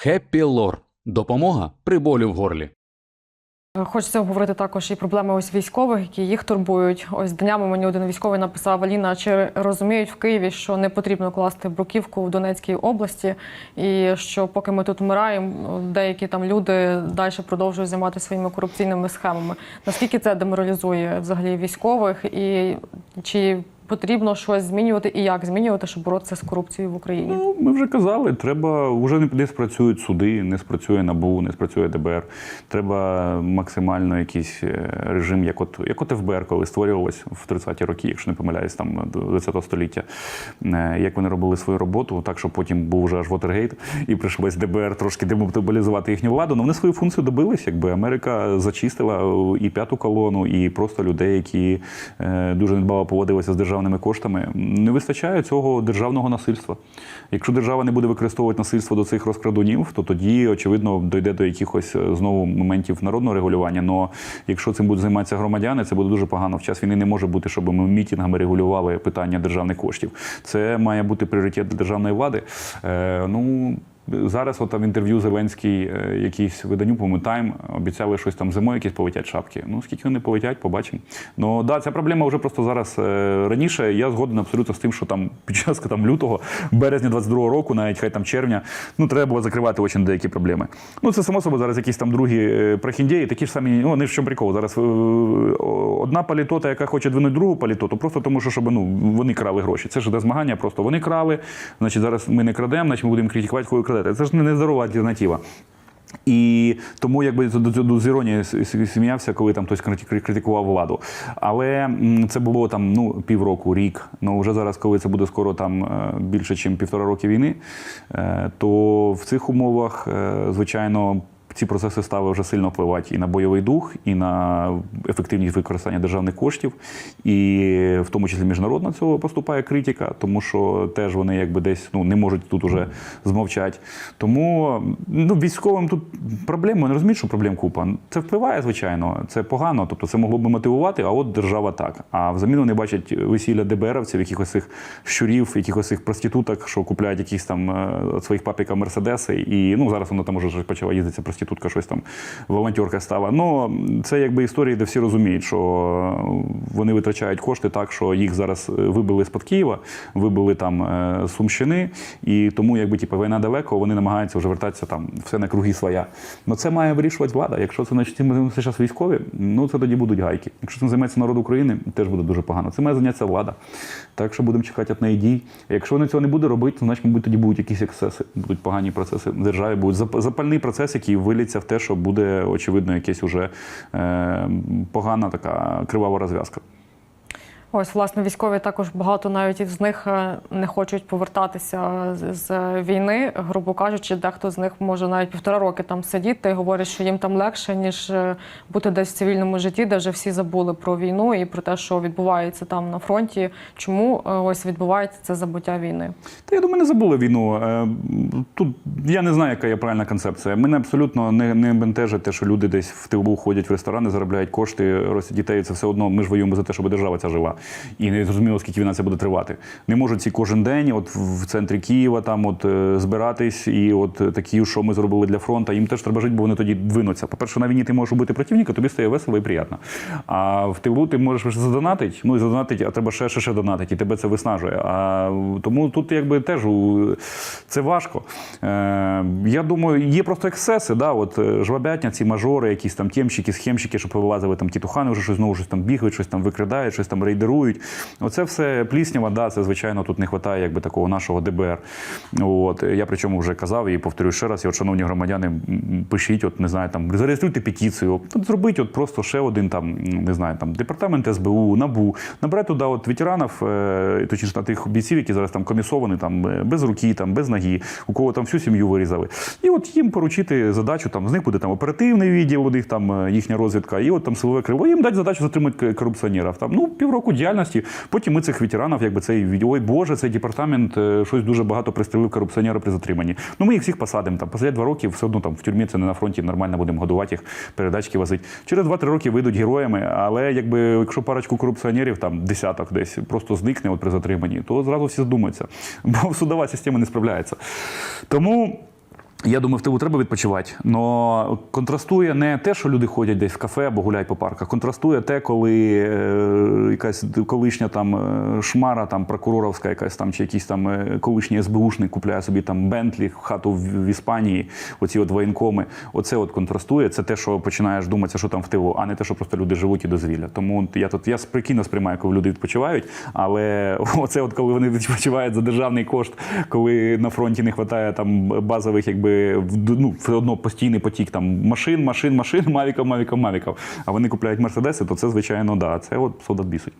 Хеппі Лор. Допомога при болі в горлі. Хочеться обговорити також і проблеми ось військових, які їх турбують. Ось днями мені один військовий написав Аліна, чи розуміють в Києві, що не потрібно класти бруківку в Донецькій області, і що поки ми тут вмираємо, деякі там люди далі продовжують займатися своїми корупційними схемами. Наскільки це деморалізує взагалі військових, і чи потрібно щось змінювати, і як змінювати, щоб боротися з корупцією в Україні? Ну, ми вже казали, треба вже не, спрацюють суди, не спрацює НАБУ, не спрацює ДБР. Треба максимально якийсь е, режим, як от, як от ФБР, коли створювалось в 30-ті роки, якщо не помиляюсь, там до 20 століття. Е, Як вони робили свою роботу, так що потім був вже аж Вотергейт, і прийшлось ДБР трошки демобілізувати їхню владу. Ну вони свою функцію добились, якби Америка зачистила е, і п'яту колону, і просто людей, які дуже недбало поводилися з державними коштами. Не вистачає цього державного насильства. Якщо держава не буде використовувати насильство до цих розкрадунів, то тоді, очевидно, дойде до якихось е, знову моментів народного регулювання. Но якщо цим будуть займатися громадяни, це буде дуже погано. В час війни не може бути, щоб ми мітингами регулювали питання державних коштів. Це має бути пріоритет державної влади. Е, ну. Зараз от там інтерв'ю Зеленський, е, якийсь виданню, Тайм, обіцяли щось там зимою, якісь полетять шапки. Ну скільки вони полетять, побачимо. Ну да, ця проблема вже просто зараз е, раніше. Я згоден абсолютно з тим, що там під час там лютого, березня 22-го року, навіть хай там червня, ну треба було закривати очі на деякі проблеми. Ну це само собою зараз якісь там другі е, прохіндеї, такі ж самі. Ну вони в чому прикол. Зараз одна палітота, яка хоче двинути другу палітоту, просто тому, що щоб ну вони крали гроші. Це ж де змагання, просто вони крали. Значить, зараз ми не крадемо, значить ми будемо критикувати, коли крадете. Це ж не нездорова альтернатива. І тому якби з іронії сміявся, коли там хтось критикував владу. Але це було там ну півроку, рік. Ну вже зараз, коли це буде скоро там е, більше, ніж півтора роки війни, е, то в цих умовах, е, звичайно. Ці процеси стали вже сильно впливати і на бойовий дух, і на ефективність використання державних коштів, і в тому числі міжнародно цього поступає критика, тому що теж вони якби десь ну не можуть тут уже змовчати. Тому ну військовим тут проблеми вони розуміють, що проблем купа. Це впливає, звичайно, це погано. Тобто це могло би мотивувати, а от держава так. А взамін вони бачать весілля ДБРівців, якихось цих щурів, якихось цих проституток, що купляють якісь там е, своїх папіка мерседеси. І ну зараз вона там уже почала їздити, проститутка, щось там волонтерка стала. Ну це якби історії, де всі розуміють, що вони витрачають кошти так, що їх зараз е, вибили з-під Києва, вибили там е, з Сумщини, і тому, якби типу, війна далеко, вони намагаються вже вертатися там все на круги своя. Ну це має вирішувати влада. Якщо це значить зараз військові, ну це тоді будуть гайки. Якщо цим займається народ України, теж буде дуже погано. Це має зайнятися влада. Так що будемо чекати від неї дій. Якщо вони цього не буде робити, то значить, мабуть, тоді будуть якісь ексцеси, будуть погані процеси в державі, будуть запальний процес, який виліться в те, що буде очевидно якесь уже е, погана така кривава розв'язка. Ось, власне, військові також багато навіть із них е, не хочуть повертатися з- з війни, грубо кажучи, дехто з них може навіть півтора роки там сидіти і говорить, що їм там легше, ніж е, бути десь в цивільному житті, де вже всі забули про війну і про те, що відбувається там на фронті. Чому е, ось відбувається це забуття війни? Та я думаю, не забули війну. Е, Тут я не знаю, яка є правильна концепція. Мене абсолютно не, не бентежить те, що люди десь в тилу ходять в ресторани, заробляють кошти, ростять дітей. Це все одно. Ми ж воюємо за те, щоб держава ця жила. І не зрозуміло, скільки війна це буде тривати. Не можуть ці кожен день, от в центрі Києва, там от е, збиратись, і от е, такі, що ми зробили для фронту. Їм теж треба жити, бо вони тоді двинуться. По-перше, на війні ти можеш убити противника, тобі стає весело і приємно. А в тилу ти можеш лише задонатити, ну і задонатити, а треба ще, ще, ще донатити, і тебе це виснажує. А тому тут якби теж це важко. Е, я думаю, є просто ексцеси, да, от е, жвабятня, ці мажори, якісь там тємщики, схемщики, що повилазили там тітухани, вже щось знову щось там бігають, щось там викрадають, щось там рейдерують. Оце все пліснява, да, це звичайно тут не вистачає якби такого нашого ДБР. От я причому вже казав і повторюю ще раз, і от, шановні громадяни, пишіть, от не знаю, там зареєструйте петицію, от, зробіть от просто ще один там, не знаю, там департамент СБУ, НАБУ, набрати туди от ветеранів, е, точніше на тих бійців, які зараз там комісовані, там е, без руки, там без ноги, у кого там всю сім'ю вирізали. І от їм поручити задачу, там з них буде там оперативний відділ, у них там е, їхня розвідка, і от там силове криво. Їм дати задачу затримати корупціонерів. Там ну півроку діяльності. Потім ми цих ветеранів, якби цей ой Боже, цей департамент е, щось дуже багато пристрелив корупціонера при затриманні. Ну ми їх всіх посадимо. Там посадять два роки, все одно там в тюрмі це не на фронті, нормально будемо годувати їх, передачки возити. Через 2-3 роки вийдуть героями. Але якби якщо парочку корупціонерів, там десяток десь просто зникне от при затриманні, то зразу всі задумаються, бо судова система не справляється. Тому. Я думаю, в тилу треба відпочивати. але контрастує не те, що люди ходять десь в кафе або гуляють по парках. Контрастує те, коли е, якась колишня там е, шмара, там прокуроровська якась там чи якийсь там е, колишній СБУшник купляє собі там Бентлі, хату в, в Іспанії, оці от воєнкоми. Оце от контрастує. Це те, що починаєш думати, що там в тилу, а не те, що просто люди живуть і дозвілля. Тому я тут я спокійно сприймаю, коли люди відпочивають. Але оце, от коли вони відпочивають за державний кошт, коли на фронті не вистачає там базових, якби в- ну, все одно постійний потік там машин, машин, машин, мавіків, мавіків, мавіків. А вони купляють мерседеси, то це звичайно да. Це от солдат бісить.